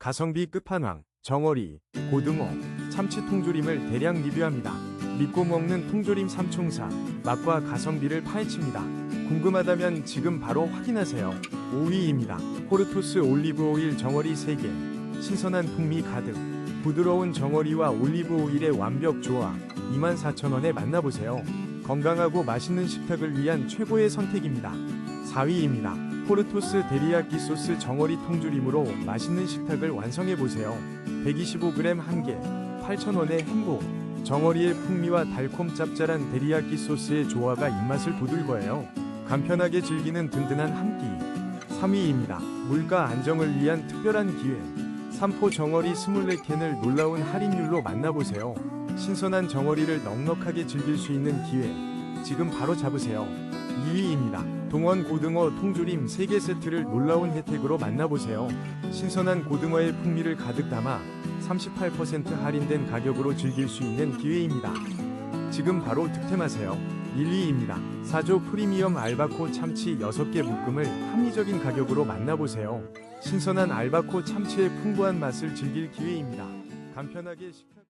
가성비 끝판왕, 정어리, 고등어, 참치 통조림을 대량 리뷰합니다. 믿고 먹는 통조림 삼총사, 맛과 가성비를 파헤칩니다. 궁금하다면 지금 바로 확인하세요. 5위입니다. 포르토스 올리브 오일 정어리 3개, 신선한 풍미 가득, 부드러운 정어리와 올리브 오일의 완벽 조화, 24,000원에 만나보세요. 건강하고 맛있는 식탁을 위한 최고의 선택입니다. 4위입니다. 포르토스 데리야끼 소스 정어리 통조림으로 맛있는 식탁을 완성해보세요. 125g 1개, 8,000원의 행복. 정어리의 풍미와 달콤 짭짤한 데리야끼 소스의 조화가 입맛을 돋을 거예요. 간편하게 즐기는 든든한 한 끼. 3위입니다. 물가 안정을 위한 특별한 기회. 삼포 정어리 24캔을 놀라운 할인율로 만나보세요. 신선한 정어리를 넉넉하게 즐길 수 있는 기회. 지금 바로 잡으세요. 2위입니다. 동원 고등어 통조림 3개 세트를 놀라운 혜택으로 만나보세요. 신선한 고등어의 풍미를 가득 담아 38% 할인된 가격으로 즐길 수 있는 기회입니다. 지금 바로 득템하세요. 1위입니다. 4조 프리미엄 알바코 참치 6개 묶음을 합리적인 가격으로 만나보세요. 신선한 알바코 참치의 풍부한 맛을 즐길 기회입니다. 간편하게 식탁